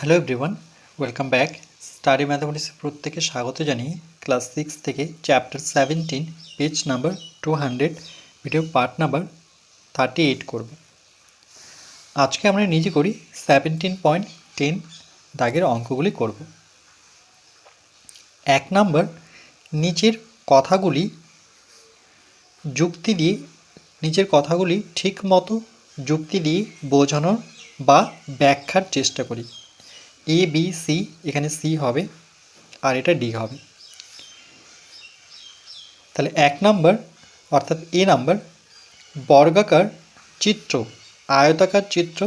Hello everyone welcome back study ম্যাথামেটিক্সে প্রত্যেকে স্বাগত জানিয়ে ক্লাস সিক্স থেকে chapter seventeen page number two hundred video part number thirty eight করব। আজকে আমরা নিজে করি সেভেন্টিন পয়েন্ট টেন দাগের অঙ্কগুলি করব। এক নাম্বার, নিচের কথাগুলি যুক্তি দিয়ে, নিচের কথাগুলি ঠিক মতো যুক্তি দিয়ে বোঝানোর বা ব্যাখ্যার চেষ্টা করি। এ বি সি এখানে সি হবে আর এটা ডি হবে। তাহলে এক নাম্বার অর্থাৎ এ নাম্বার বর্গাকার চিত্র, আয়তাকার চিত্র,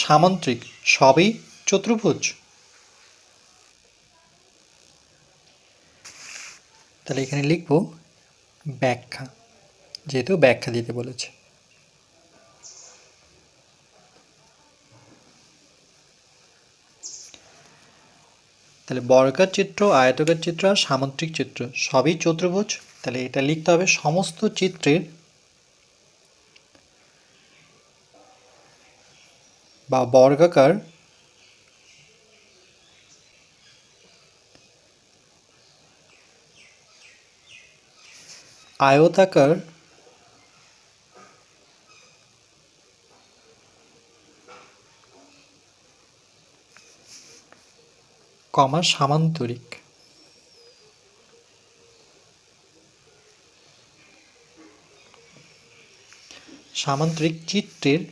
সামান্তরিক, সবই চতুর্ভুজ। তাহলে এখানে লিখব ব্যাখ্যা, যেহেতু ব্যাখ্যা দিতে বলেছে। তাহলে বর্গাকার চিত্র, আয়তকার চিত্র আর সামুদ্রিক চিত্র, সবই চতুর্ভুজ। তাহলে এটা লিখতে হবে সমস্ত চিত্রের বা বর্গাকার আয়তাকার কমা সামান্তরিক। সামান্তরিক চিত্রের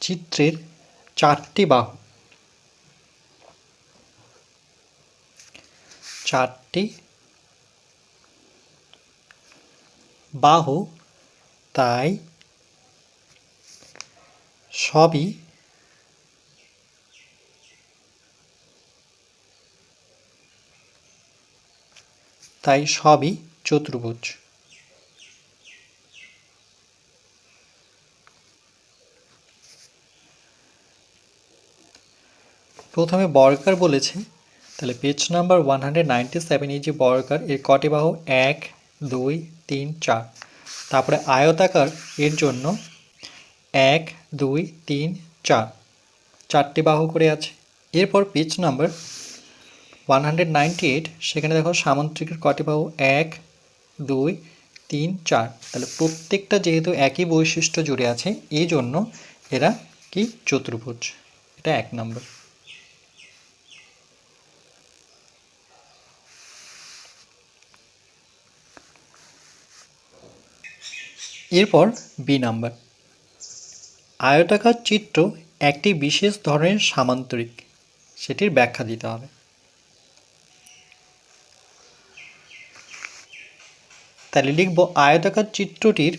চিত্রের চারটি বাহু। চারটি বাহু তাই সবই তাই সবই চতুর্ভুজ। প্রথমে বর্গাকার বলেছে, তাহলে page number one hundred ninety seven এই যে বর্গাকার, এর কটি বাহু? এক, দুই, তিন, চার। তারপরে আয়তাকার, এর জন্য এক, দুই, তিন, চার। চারটি বাহু করে আছে। এরপর page number one hundred ninety eight সেখানে দেখো সামুদ্রিকের কটি বাহু? এক, দুই, তিন, চার। তাহলে প্রত্যেকটা যেহেতু একই বৈশিষ্ট্য জুড়ে আছে, এই জন্য এরা কি? চতুর্ভুজ। এটা এক নম্বর এরপর বি নাম্বার আয়তাকার চিত্র একটি বিশেষ ধরনের সামান্তরিক। সেটির ব্যাখ্যা দিতে হবে। তাহলে লিখব আয়তাকার চিত্রটির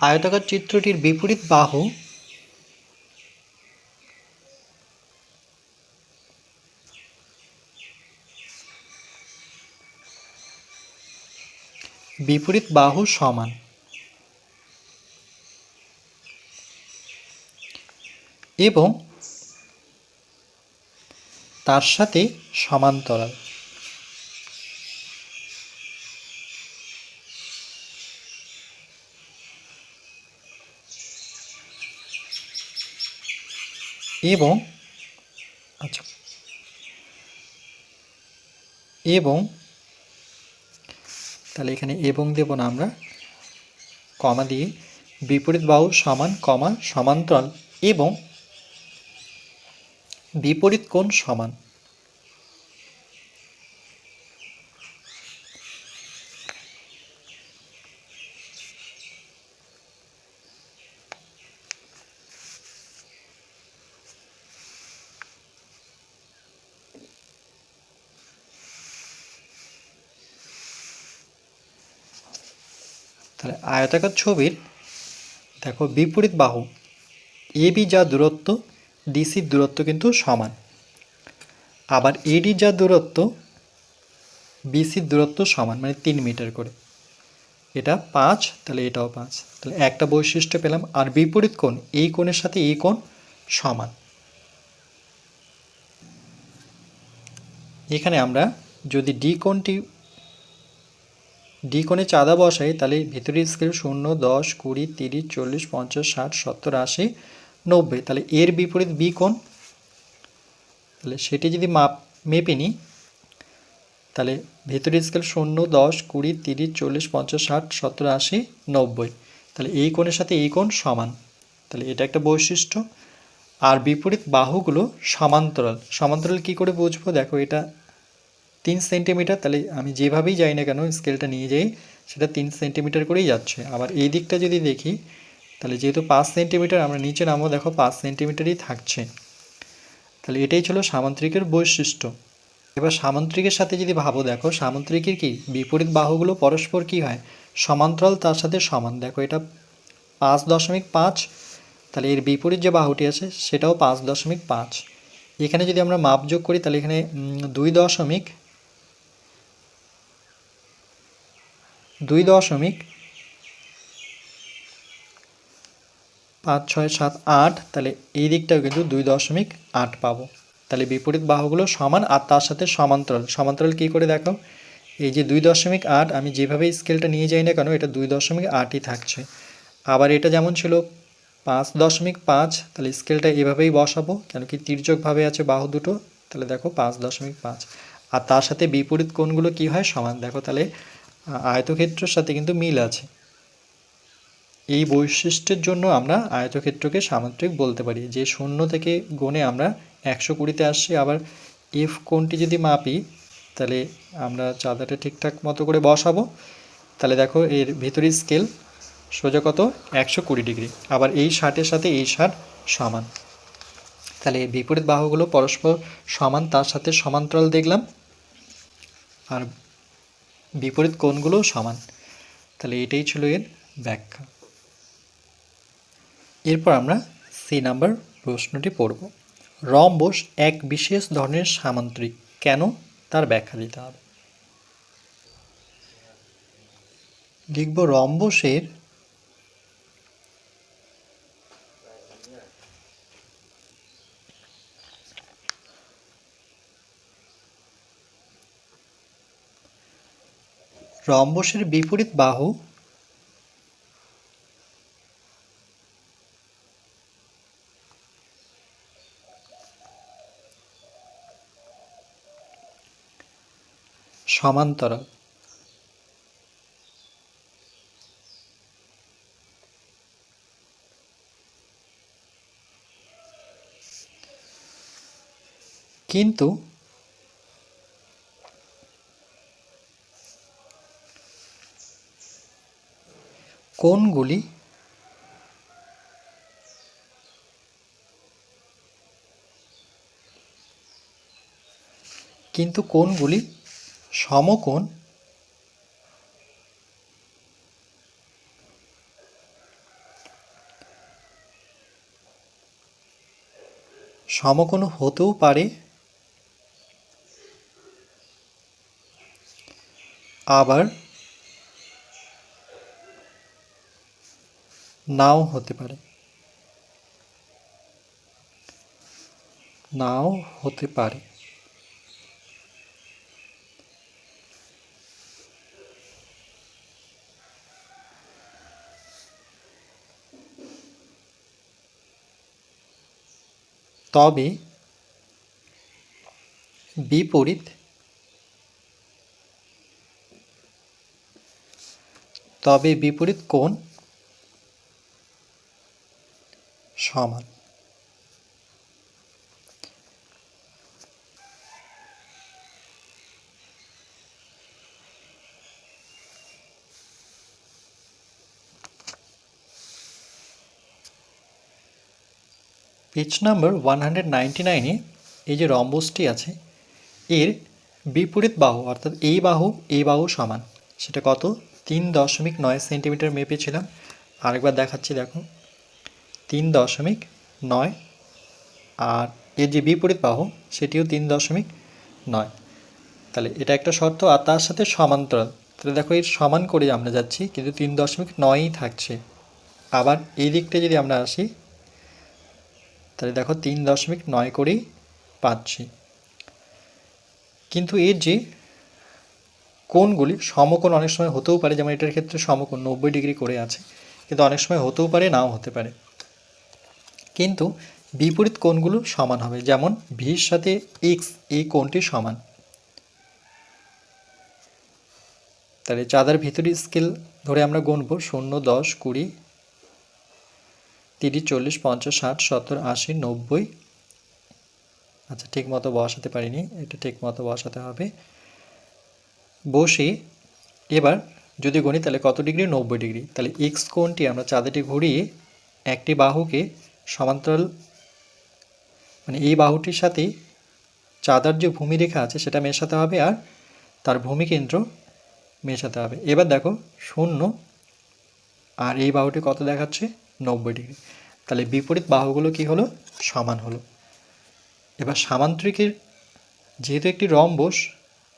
আয়তাকার চিত্রটির বিপরীত বাহু বিপরীত বাহু সমান। এবং তার সাথে সমান্তরাল। এবং আচ্ছা। এবং তাহলে এখানে এবং দেব না আমরা। কমা দিয়ে বিপরীত বাহু সমান কমা সমান্তরাল এবং বিপরীত কোণ সমান। তাহলে আয়তাকার ছবির, দেখো বিপরীত বাহু এবি যা দূরত্ব ডিসির দূরত্ব কিন্তু সমান। আবার এডি যা দূরত্ব বিসির দূরত্ব সমান মানে তিন মিটার করে। এটা পাঁচ, তাহলে এটাও পাঁচ। তাহলে একটা বৈশিষ্ট্য পেলাম, আর বিপরীত কোণ, এই কোণের সাথে এই কোণ সমান। এখানে আমরা যদি ডি কোণটি ডি কোণে চাঁদা বসাই, তাহলে ভিতরের স্কেল শূন্য, দশ, কুড়ি, তিরিশ, চল্লিশ, পঞ্চাশ, ষাট, সত্তর, আশি, নব্বই। তাহলে এর বিপরীত বি কোণ, তাহলে সেটি যদি মাপ, মেপে নিই, তাহলে ভেতরের স্কেল শূন্য, দশ, কুড়ি, তিরিশ, চল্লিশ, পঞ্চাশ, ষাট, সত্তর, আশি, নব্বই। তাহলে এই কোণের সাথে এই কোণ সমান। তাহলে এটা একটা বৈশিষ্ট্য। আর বিপরীত বাহুগুলো সমান্তরাল। সমান্তরাল কি করে বুঝব? দেখো এটা তিন সেন্টিমিটার, তাহলে আমি যেভাবেই যাই না কেন স্কেলটা নিয়ে যাই, সেটা তিন সেন্টিমিটার করেই যাচ্ছে। আবার এই দিকটা যদি দেখি, তাহলে যেহেতু পাঁচ সেন্টিমিটার, আমরা নিচে নামও দেখো পাঁচ সেন্টিমিটারই থাকছে। তাহলে এটাই ছিল সামান্তরিকের বৈশিষ্ট্য। এবার সামান্তরিকের সাথে যদি ভাবো, দেখো সামান্তরিকের কি বিপরীত বাহুগুলো পরস্পর কি হয়? সমান্তরাল তার সাথে সমান। দেখো এটা পাঁচ দশমিক পাঁচ, তাহলে এর বিপরীত যে বাহুটি আছে, সেটাও পাঁচ দশমিক পাঁচ। এখানে যদি আমরা মাপ যোগ করি, তাহলে এখানে দুই দশমিক দুই দশমিক পাঁচ ছয় সাত আট, তাহলে এই দিকটাও কিন্তু দুই দশমিক আট পাবো। তাহলে বিপরীত বাহুগুলো সমান আর তার সাথে সমান্তরাল। সমান্তরাল কী করে দেখো এই যে দুই দশমিক আট, আমি যেভাবে স্কেলটা নিয়ে যাই না কেন, এটা দুই দশমিক আটই থাকছে। আবার এটা যেমন ছিল পাঁচ দশমিক পাঁচ, তাহলে স্কেলটা এভাবেই বসাবো, কেন কি তির্যকভাবে আছে বাহু দুটো, তাহলে দেখো পাঁচ দশমিক পাঁচ। আর তার সাথে বিপরীত কোণগুলো কি হয়? সমান। দেখো তাহলে আয়তক্ষেত্রের সাথে কিন্তু মিল আছে। এই বৈশিষ্ট্যের জন্য আমরা আয়তক্ষেত্রকে সামান্তরিক বলতে পারি। যে শূন্য থেকে গুণে আমরা একশো কুড়িতে আসছি, আবার এফ কোনটি যদি মাপি, তাহলে আমরা চাঁদাটা ঠিকঠাক মতো করে বসাবো। তাহলে দেখো এর ভিতরের স্কেল সোজা কত? একশো কুড়ি ডিগ্রি। আবার এই ষাটের সাথে এই ষাট সমান। তাহলে বিপরীত বাহুগুলো পরস্পর সমান, তার সাথে সমান্তরাল দেখলাম। আর বিপরীত কোণগুলোও সমান। তাহলে এটাই ছিল এর ব্যাখ্যা। এরপর আমরা সি নাম্বার প্রশ্নটি পড়ব। রম্বস এক বিশেষ ধরনের সামান্তরিক। কেন? তার ব্যাখ্যা দিতে হবে। লিখব রম্বসের রম্বসের বিপরীত বাহু সমান্তরাল। কিন্তু কোণগুলি কিন্তু কোনগুলি সমকোণ সমকোণ হতেও পারে আবার নাও হতে পারে। নাও হতে পারে। তবে বিপরীত তবে বিপরীত কোণ সমান। Page number one hundred ninety নাইনে এই যে রম্বসটি আছে, এর বিপরীত বাহু, অর্থাৎ এই বাহু এই বাহু সমান। সেটা কত? তিন দশমিক নয় সেন্টিমিটার মেপেছিলাম আরেকবার দেখাচ্ছি, দেখো। তিন দশমিক নয় আর এর যে বিপরীত বাহু, সেটিও তিন দশমিক নয়। তাহলে এটা একটা শর্ত আর তার সাথে সমান্তরাল। তাহলে দেখো এর সমান করে আমরা যাচ্ছি, কিন্তু তিন দশমিক নয়ই থাকছে। আবার এই দিকটা যদি আমরা আসি, তাহলে দেখো তিন দশমিক নয় করেই পাচ্ছি। কিন্তু এর যে কোণগুলি সমকোণ অনেক সময় হতেও পারে, যেমন এটার ক্ষেত্রে সমকোণ নব্বই ডিগ্রি করে আছে, কিন্তু অনেক সময় হতেও পারে, নাও হতে পারে। কিন্তু বিপরীত কোণগুলো সমান হবে, যেমন ভির সাথে এক্স এই কোণটি সমান। তাহলে চাঁদার ভিতরি স্কেল ধরে আমরা গুনবো শূন্য, দশ, কুড়ি, তিরিশ, চল্লিশ, পঞ্চাশ, ষাট, সত্তর, আশি, নব্বই। আচ্ছা ঠিক মতো বসাতে পারিনি, এটা ঠিক মতো বসাতে হবে। বসে এবার যদি গণি তাহলে কত ডিগ্রি? নব্বই ডিগ্রি। তাহলে এক্স কোণটি আমরা চাঁদাটি ঘুরিয়ে একটি বাহুকে সমান্তরাল মানে এই বাহুটির সাথে চাঁদার যে ভূমিরেখা আছে সেটা মেশাতে হবে আর তার ভূমিকেন্দ্র মেশাতে হবে। এবার দেখো শূন্য, আর এই বাহুটি কত দেখাচ্ছে? নব্বই ডিগ্রি। তাহলে বিপরীত বাহুগুলো কি হলো? সমান হলো। এবার সামান্তরিকের, যেহেতু একটি রম্বস,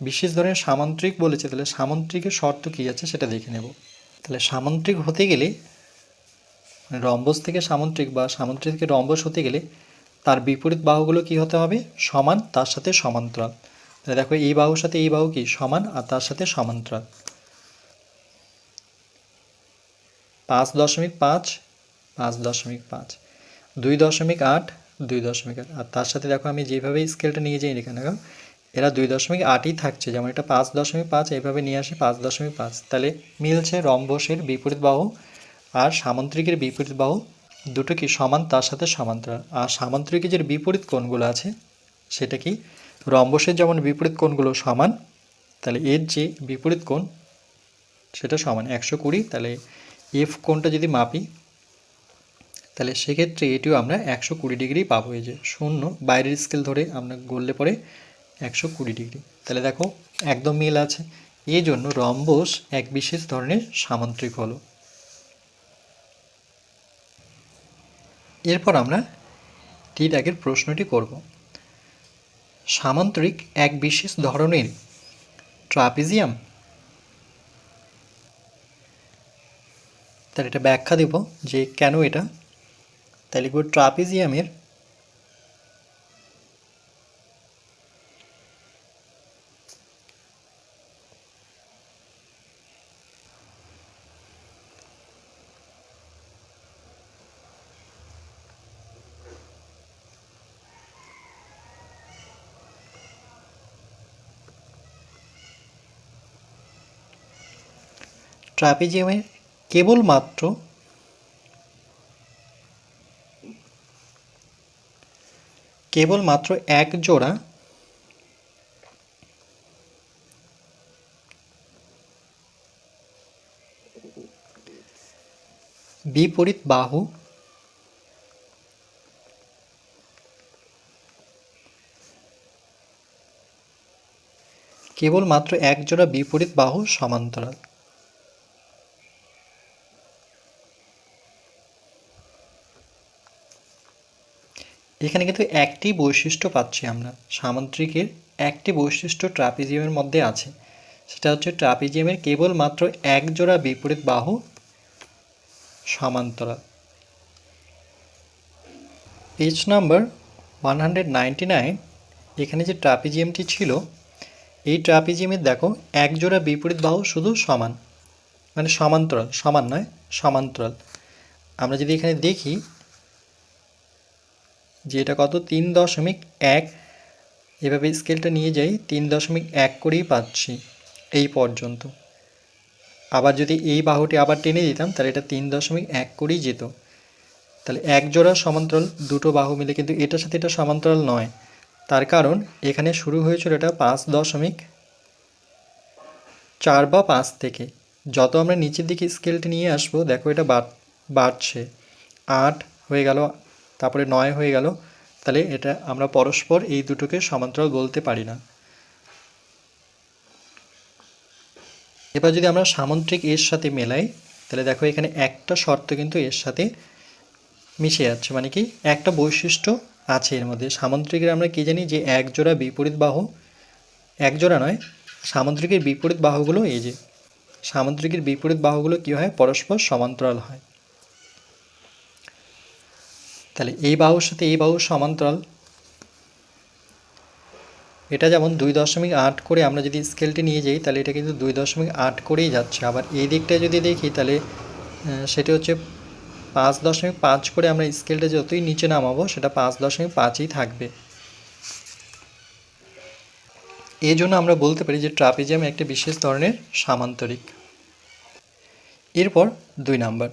বিশেষ ধরনের সামান্তরিক বলেছে, তাহলে সামান্তরিকের শর্ত কী আছে সেটা দেখে নেব। তাহলে সামান্তরিক হতে গেলে রম্বস থেকে সামুদ্রিক বা সামুদ্রিক থেকে রম্বস হতে গেলে তার বিপরীত বাহুগুলো কি হতে হবে? সমান, তার সাথে সমান্তরাল। তাহলে দেখো এই বাহুর সাথে এই বাহু কি? সমান আর তার সাথে সমান্তরাল। পাঁচ দশমিক পাঁচ পাঁচ দশমিক পাঁচ। দুই দশমিক আট, দুই দশমিক আট। আর তার সাথে দেখো আমি যেভাবে স্কেলটা নিয়ে যাই এখানে এরা দুই দশমিক আটই থাকছে। যেমন এটা পাঁচ দশমিক পাঁচ এইভাবে নিয়ে আসে পাঁচ দশমিক পাঁচ। তাহলে মিলছে রম্বসের বিপরীত বাহু আর সামান্তরিকের বিপরীত বাহু দুটো কি সমান, তার সাথে সমান্তরাল? আর সামান্তরিকের যে বিপরীত কোণগুলো আছে, সেটা কি? রম্বসের যেমন বিপরীত কোণগুলো সমান, তাহলে এর যে বিপরীত কোণ, সেটা সমান। একশো কুড়ি, তাহলে এফ কোণটা যদি মাপি, তাহলে সেক্ষেত্রে এটিও আমরা একশো কুড়ি ডিগ্রি পাবো। এই যে শূন্য, বাইরের স্কেল ধরে আমরা গড়লে পরে একশো কুড়ি ডিগ্রি। তাহলে দেখো, একদম মিল আছে। এই জন্য রম্বস এক বিশেষ ধরনের সামান্তরিক হলো। এরপর আমরা টি ট্যাগের প্রশ্নটি করব। সামান্তরিক এক বিশেষ ধরনের ট্রাপিজিয়াম। তার এটা ব্যাখ্যা দেব যে কেন এটা? তাহলে ট্রাপিজিয়ামের ট্রাপিজিয়ামের কেবলমাত্র কেবলমাত্র এক জোড়া বিপরীত বাহু কেবলমাত্র এক জোড়া বিপরীত বাহু সমান্তরাল। এখানে কিন্তু একটি বৈশিষ্ট্য পাচ্ছি আমরা। সামান্তরিকের একটি বৈশিষ্ট্য ট্রাপিজিয়ামের মধ্যে আছে। সেটা হচ্ছে ট্রাপিজিয়ামের কেবলমাত্র এক জোড়া বিপরীত বাহু সমান্তরাল। পেজ নাম্বার ওয়ান এখানে যে ট্রাপিজিয়ামটি ছিল, এই ট্রাপিজিয়ামের দেখো এক জোড়া বিপরীত বাহু শুধু সমান। মানে সমান্তরাল, সমান নয়, সমান্তরাল। আমরা যদি এখানে দেখি যে এটা কত? তিন দশমিক এক। এভাবে স্কেলটা নিয়ে যাই, তিন দশমিক এক করেই পাচ্ছি এই পর্যন্ত। আবার যদি এই বাহুটি আবার টেনে দিতাম, তাহলে এটা তিন দশমিক এক করেই যেত। তাহলে এক জোড়া সমান্তরাল দুটো বাহু মিলে কিন্তু এটার সাথে এটা সমান্তরাল নয়। তার কারণ এখানে শুরু হয়েছিল এটা পাঁচ দশমিক চার বা পাঁচ থেকে। যত আমরা নিচের দিকে স্কেলটি নিয়ে আসব, দেখো এটা বাড়ছে। আট হয়ে গেল তারপরে নয় হয়ে গেল। তাহলে এটা আমরা পরস্পর এই দুটোকে সমান্তরাল বলতে পারি না। এবার যদি আমরা সামন্ত্রিক এর সাথে মেলাই, তাহলে দেখো এখানে একটা শর্ত কিন্তু এর সাথে মিশে যাচ্ছে। মানে কি? একটা বৈশিষ্ট্য আছে এর মধ্যে। সামন্ত্রিকের আমরা কি জানি? যে এক জোড়া বিপরীত বাহু। এক জোড়া নয়, সামন্ত্রিকের বিপরীত বাহুগুলো এই যে। সামুদ্রিকের বিপরীত বাহুগুলো কী হয়? পরস্পর সমান্তরাল হয়। তাহলে এই বাহুর সাথে এই বাহুর সমান্তরাল। এটা যেমন দুই দশমিক আট করে আমরা যদি স্কেলটি নিয়ে যাই, তাহলে এটা কিন্তু দুই দশমিক আট করেই যাচ্ছে। আবার এই দিকটায় যদি দেখি, তাহলে সেটি হচ্ছে পাঁচ দশমিক পাঁচ করে আমরা স্কেলটা যতই নিচে নামাবো, সেটা পাঁচ দশমিক পাঁচই থাকবে। এই জন্য আমরা বলতে পারি যে ট্রাপিজিয়াম একটি বিশেষ ধরনের সামান্তরিক। এরপর দুই নাম্বার।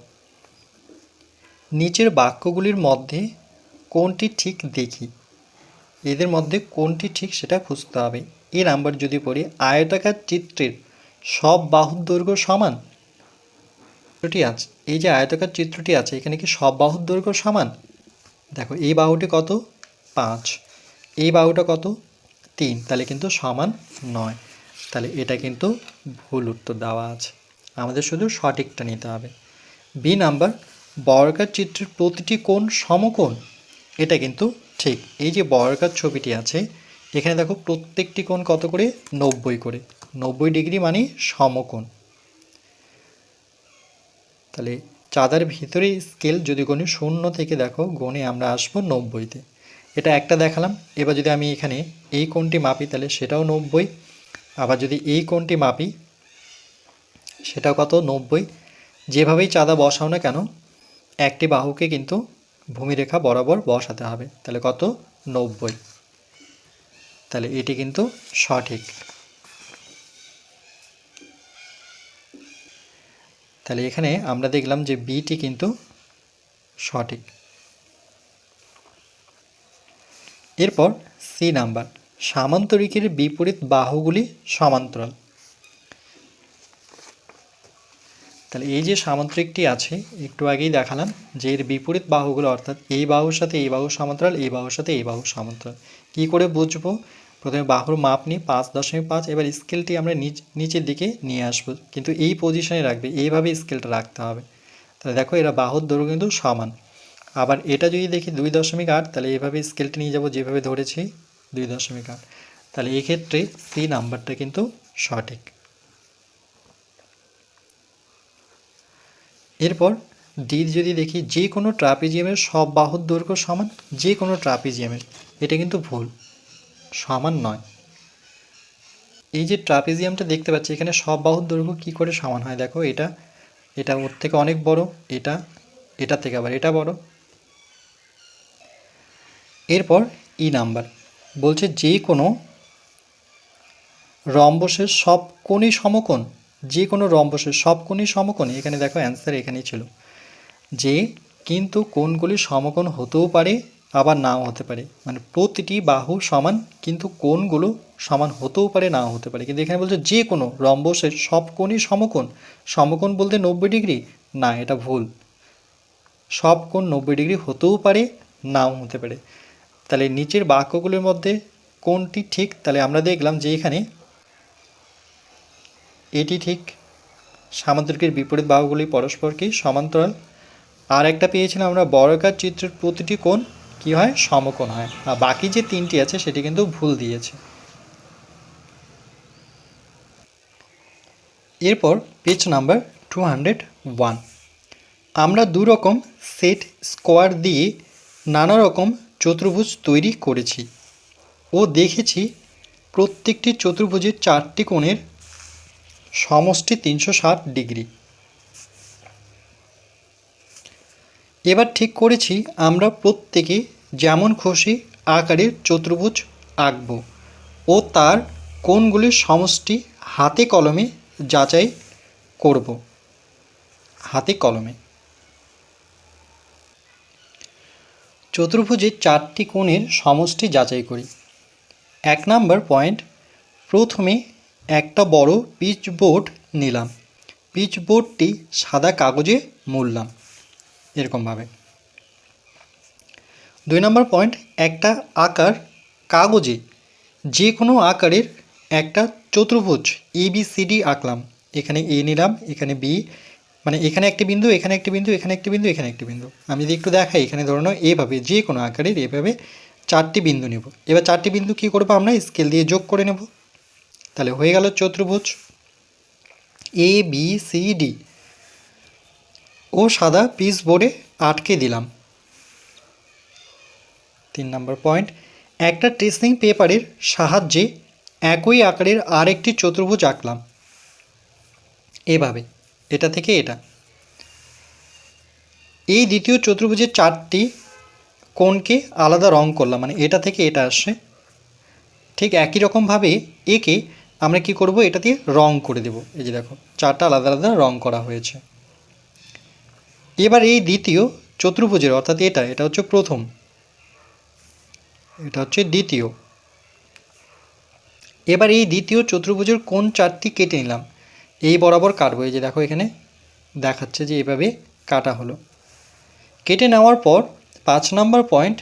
নিচের বাক্যগুলির মধ্যে কোনটি ঠিক দেখি? এদের মধ্যে কোনটি ঠিক সেটা খুঁজতে হবে। এই নাম্বার যদি পড়ি, আয়তাকার চিত্রের সব বাহুর দৈর্ঘ্য সমান? চিত্রটি আছে। এই যে আয়তাকার চিত্রটি আছে, এখানে কি সব বাহুর দৈর্ঘ্য সমান? দেখো, এই বাহুটি কত? পাঁচ। এই বাহুটা কত? তিন। তাহলে কিন্তু সমান নয়। তাহলে এটা কিন্তু ভুল উত্তর দেওয়া আছে। আমাদের শুধু সঠিকটা নিতে হবে। বি নাম্বার বর্গাকার চিত্রের প্রতিটি কোণ সমকোণ। এটা কিন্তু ঠিক। এই যে বর্গাকার ছবিটি আছে, এখানে দেখো প্রত্যেকটি কোণ কত করে? নব্বই করে। নব্বই ডিগ্রি মানে সমকোণ। তাহলে চাঁদার ভিতরে স্কেল যদি গণি শূন্য থেকে দেখো, গণে আমরা আসব নব্বইতে। এটা একটা দেখালাম। এবার যদি আমি এখানে এই কোণটি মাপি, তাহলে সেটাও নব্বই। আবার যদি এই কোণটি মাপি, সেটাও কত? নব্বই। যেভাবেই চাঁদা বসাও না কেন একটি বাহুকে কিন্তু ভূমিরেখা বরাবর বসাতে হবে। তাহলে কত? নব্বই। তাহলে এটি কিন্তু সঠিক। তাহলে এখানে আমরা দেখলাম যে বিটি কিন্তু সঠিক। এরপর সি নাম্বার। সামান্তরিকের বিপরীত বাহুগুলি সমান্তরাল। তাহলে এই যে সামান্তরিকটি আছে, একটু আগেই দেখালাম যে এর বিপরীত বাহুগুলো অর্থাৎ এই বাহুর সাথে এই বাহু সমান্তরাল, এই বাহুর সাথে এই বাহু সমান্তরাল। কী করে বুঝব? প্রথমে বাহুর মাপ নিই পাঁচ দশমিক পাঁচ, এবার স্কেলটি আমরা নিচ, নিচের দিকে নিয়ে আসব। কিন্তু এই পজিশনে রাখবে, এইভাবে স্কেলটা রাখতে হবে। তাহলে দেখো এরা বাহুর দৈর্ঘ্য কিন্তু সমান। আবার এটা যদি দেখি দুই দশমিক আট, তাহলে এইভাবে স্কেলটি নিয়ে যাব যেভাবে ধরেছি, দুই দশমিক আট। তাহলে এক্ষেত্রে সি নাম্বারটা কিন্তু সঠিক। এরপর ডি যদি দেখি, যে কোনো ট্রাপিজিয়ামের সব বাহুর দৈর্ঘ্য সমান, যে কোনো ট্রাপিজিয়ামের। এটা কিন্তু ভুল। সমান নয়। এই যে ট্রাপিজিয়ামটা দেখতে পাচ্ছি, এখানে সব বাহুর দৈর্ঘ্য কী করে সমান হয়? দেখো, এটা এটা ওর থেকে অনেক বড়, এটা এটা থেকে আবার এটা বড়। এরপর ই নাম্বার। বলছে যে কোনো রম্বসের সব কোণই সমকোণ যে কোনো রম্বসের সব কোণই সমকোণ। এখানে দেখো অ্যান্সার এখানেই ছিল। যে কিন্তু কোণগুলি সমকোণ হতেও পারে, আবার নাও হতে পারে। মানে প্রতিটি বাহু সমান, কিন্তু কোণগুলো সমান হতেও পারে, নাও হতে পারে। কিন্তু এখানে বলছে যে কোনো রম্বসের সব কোণই সমকোণ। সমকোণ বলতে নব্বই ডিগ্রি? না, এটা ভুল। সব কোণ নব্বই ডিগ্রি হতেও পারে, নাও হতে পারে। তাহলে নিচের বাক্যগুলোর মধ্যে কোনটি ঠিক, তাহলে আমরা দেখলাম যে এখানে এটি ঠিক সামান্তরিকের বিপরীত বাহুগুলি পরস্পরকে সমান্তরাল। আর একটা পেয়েছিলাম আমরা বর্গাকার চিত্রের প্রতিটি কোণ কি হয়? সমকোণ হয়। আর বাকি যে তিনটি আছে সেটি কিন্তু ভুল দিয়েছে। এরপর page number two hundred one আমরা দু রকম সেট স্কোয়ার দিয়ে নানা রকম চতুর্ভুজ তৈরি করেছি। ও দেখেছি প্রত্যেকটি চতুর্ভুজের চারটি কোণের সমষ্টি তিনশো ষাট ডিগ্রি। এবার ঠিক করেছি আমরা প্রত্যেকে যেমন খুশি আকারের চতুর্ভুজ আঁকব ও তার কোণগুলির সমষ্টি হাতে কলমে যাচাই করব। হাতে কলমে। চতুর্ভুজের চারটি কোণের সমষ্টি যাচাই করি। এক নাম্বার পয়েন্ট, প্রথমে একটা বড় পিচ বোর্ড নিলাম। পিচ বোর্ডটি সাদা কাগজে মুড়লাম, এরকমভাবে। দুই নম্বর পয়েন্ট, একটা আকার কাগজে যে কোনো আকারের একটা চতুর্ভুজ এ বি সি ডি আঁকলাম। এখানে এ নিলাম, এখানে বি মানে এখানে একটি বিন্দু, এখানে একটি বিন্দু, এখানে একটি বিন্দু, এখানে একটি বিন্দু। আমি যদি একটু দেখাই, এখানে ধরো নাও, এভাবে যে কোনো আকারের এভাবে চারটি বিন্দু নেব। এবার চারটি বিন্দু কী করব আমরা? স্কেল দিয়ে যোগ করে নেব। তাহলে হয়ে গেল চতুর্ভুজ এ বি সি ডি ও সাদা পিস বোর্ডে আটকে দিলাম। তিন নম্বর পয়েন্ট একটা ট্রেসিং পেপারের সাহায্যে একই আকারের আরেকটি চতুর্ভুজ আঁকলাম। এভাবে, এটা থেকে এটা। এই দ্বিতীয় চতুর্ভুজের চারটি কোণকে আলাদা রং করলাম মানে এটা থেকে এটা আসে ঠিক একই রকমভাবে একে আমরা কি করব? এটা দিয়ে রং করে দেব। এই যে দেখো, চারটা আলাদা আলাদা রং করা হয়েছে। এবার এই দ্বিতীয় চতুর্ভুজের, অর্থাৎ এটা এটা হচ্ছে প্রথম। এটা হচ্ছে দ্বিতীয়। এবার এই দ্বিতীয় চতুর্ভুজের কোন চারটি কেটে নিলাম? এই বরাবর কাটবো। এই যে দেখো এখানে দেখাচ্ছে যে এভাবে কাটা হলো। কেটে নেওয়ার পর পাঁচ নাম্বার পয়েন্ট,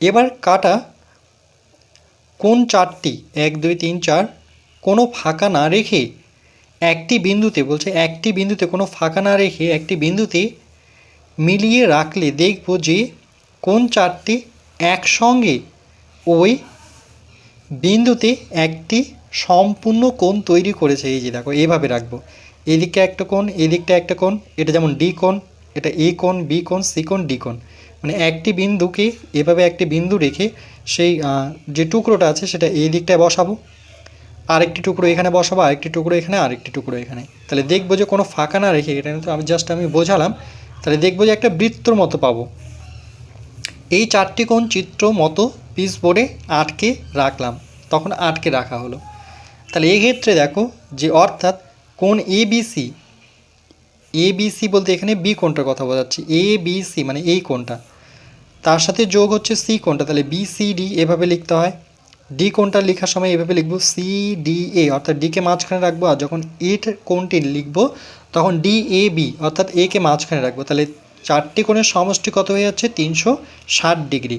এবার কাটা কোন চারটি? এক, দুই, তিন, চার? কোনো ফাঁকা না রেখে একটি বিন্দুতে, বলছে একটি বিন্দুতে কোনো ফাঁকা না রেখে একটি বিন্দুতে মিলিয়ে রাখলে দেখব যে কোন চারটি একসঙ্গে ওই বিন্দুতে একটি সম্পূর্ণ কোণ তৈরি করেছে। এই যে দেখো এইভাবে রাখব। এদিকে একটা কোণ, এদিকটা একটা কোণ, এটা যেমন ডি কোণ, এটা এ কোণ, বি কোণ, সি কোণ, ডি কোণ। মানে একটি বিন্দুকে, এভাবে একটি বিন্দু রেখে সেই যে টুকরোটা আছে সেটা এই দিকটায় বসাবো। আরেকটি টুকরো এখানে বসাবো, আরেকটি টুকরো এখানে, আরেকটি টুকরো এখানে। তাহলে দেখব যে কোনো ফাঁকা না রেখে, এটা তো আমি জাস্ট আমি বোঝালাম, তাহলে দেখব যে একটা বৃত্তর মতো পাবো। এই চারটি কোণ চিত্র মতো পিস বোর্ডে আটকে রাখলাম, তখন আটকে রাখা হলো। তাহলে এই ক্ষেত্রে দেখো যে অর্থাৎ কোন এ বিসি এ বিসি বলতে এখানে বি কোণটার কথা বোঝাচ্ছি। এ বি সি মানে এই কোণটা। তার সাথে যোগ হচ্ছে সি কোনটা? তাহলে বি সি ডি এভাবে লিখতে হয়। ডি কোনটা লেখার সময় এভাবে লিখব সি ডি এ অর্থাৎ ডিকে মাঝখানে রাখব আর যখন এট কোণটি লিখব, তখন ডি এ বি অর্থাৎ এ কে মাঝখানে রাখব। তাহলে চারটি কোণের সমষ্টি কত হয়ে যাচ্ছে? তিনশো ষাট ডিগ্রি।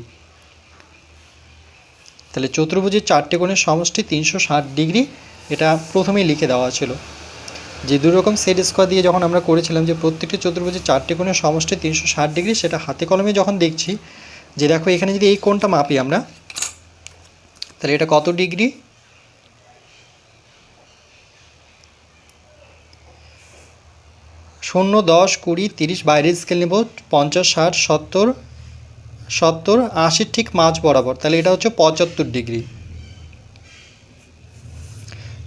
তাহলে চতুর্ভুজের চারটি কোণের সমষ্টি তিনশো ষাট ডিগ্রি। এটা প্রথমেই লিখে দেওয়া ছিল। যে দুই রকম সেট স্কোয়ার দিয়ে যখন আমরা করেছিলাম যে প্রত্যেকটি চতুর্ভুজের চারটি কোণের সমষ্টি তিনশো ষাট ডিগ্রি, সেটা হাতে কলমে যখন দেখছি যে দেখো এখানে যদি এই কোণটা মাপি আমরা, তাহলে এটা কত ডিগ্রি? শূন্য, দশ, কুড়ি, তিরিশ, বাইরের স্কেল নেব, পঞ্চাশ, ষাট, সত্তর সত্তর, আশির ঠিক মাঝ বরাবর, তাহলে এটা হচ্ছে পঁচাত্তর ডিগ্রি।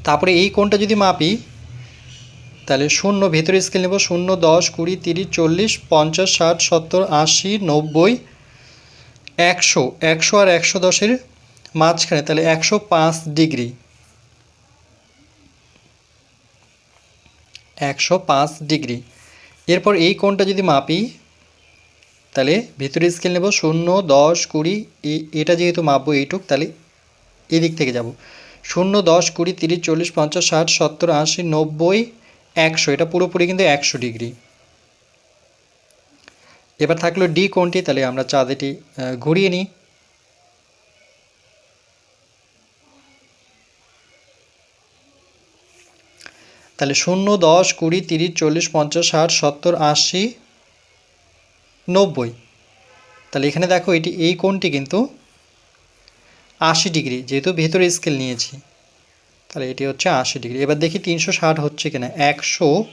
তারপরে এই কোণটা যদি মাপি তাহলে শূন্য, ভেতরে স্কেল নেব, শূন্য, দশ, কুড়ি, তিরিশ, চল্লিশ, পঞ্চাশ, ষাট, সত্তর, আশি, নব্বই, একশো একশো আর একশো দশের মাঝখানে, তাহলে একশো পাঁচ ডিগ্রি। একশো পাঁচ ডিগ্রি। এরপর এই কোণটা যদি মাপি, তাহলে ভিতরে স্কেল নেব, শূন্য, দশ, কুড়ি এটা যেহেতু মাপবো এইটুক, তাহলে এদিক থেকে যাব। শূন্য, দশ, কুড়ি, তিরিশ, চল্লিশ, পঞ্চাশ, ষাট, সত্তর, আশি, নব্বই একশো, এটা পুরোপুরি কিন্তু একশো ডিগ্রি। এবার থাকল ডি কোণটি তাহলে আমরা চাঁদেটি ঘুরিয়ে নিই। তাহলে শূন্য, দশ, কুড়ি, তিরিশ, চল্লিশ, পঞ্চাশ, ষাট, সত্তর, আশি, নব্বই। তাহলে এখানে দেখো এটি, এই কোণটি কিন্তু আশি ডিগ্রি, যেহেতু ভেতরে স্কেল নিয়েছি। তাহলে এটি হচ্ছে আশি ডিগ্রি। এবার দেখি তিনশো ষাট হচ্ছে কিনা। একশো,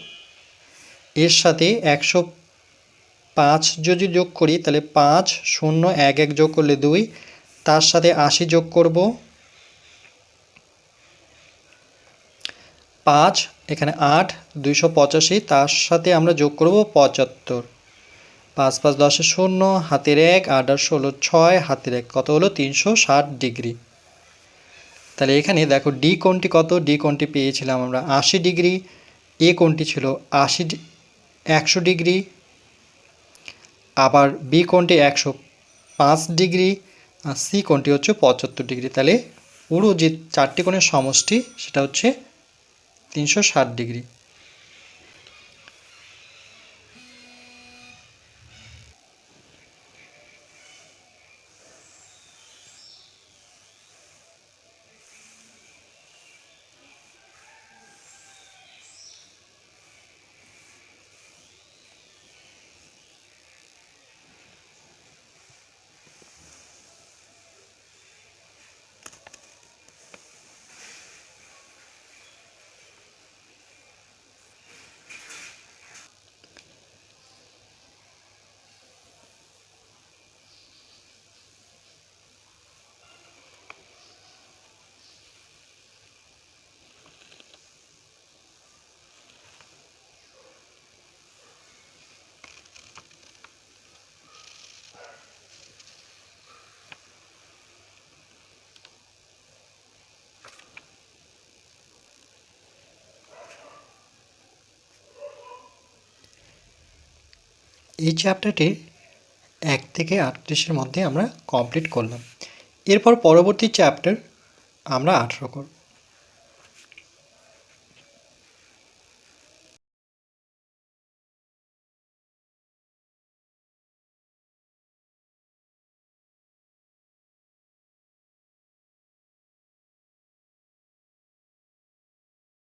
এর সাথে একশো পাঁচ যদি যোগ করি, তাহলে পাঁচ শূন্য এক এক যোগ করলে দুই, তার সাথে আশি যোগ করব। পাঁচ, এখানে আট, দুইশো পঁচাশি, তার সাথে আমরা যোগ করব পঁচাত্তর। পাঁচ পাঁচ দশে শূন্য, হাতের এক, আট আর ষোলো ছয়, হাতের এক। কত হলো? তিনশো ষাট ডিগ্রি। তাহলে এখানে দেখো ডি কোণটি কত? ডি কোণটি পেয়েছিলাম আমরা আশি ডিগ্রি। এ কোনটি ছিল আশি একশো ডিগ্রি। আবার বি কোণটি একশো পাঁচ ডিগ্রি। আর সি কোনটি হচ্ছে পঁচাত্তর ডিগ্রি। তাহলে পুরো যে চারটি কোণের সমষ্টি সেটা হচ্ছে তিনশো ষাট ডিগ্রি। এই চ্যাপ্টারটি এক থেকে আটত্রিশের মধ্যে আমরা কমপ্লিট করলাম। এরপর পরবর্তী চ্যাপ্টার আমরা আঠেরো করব।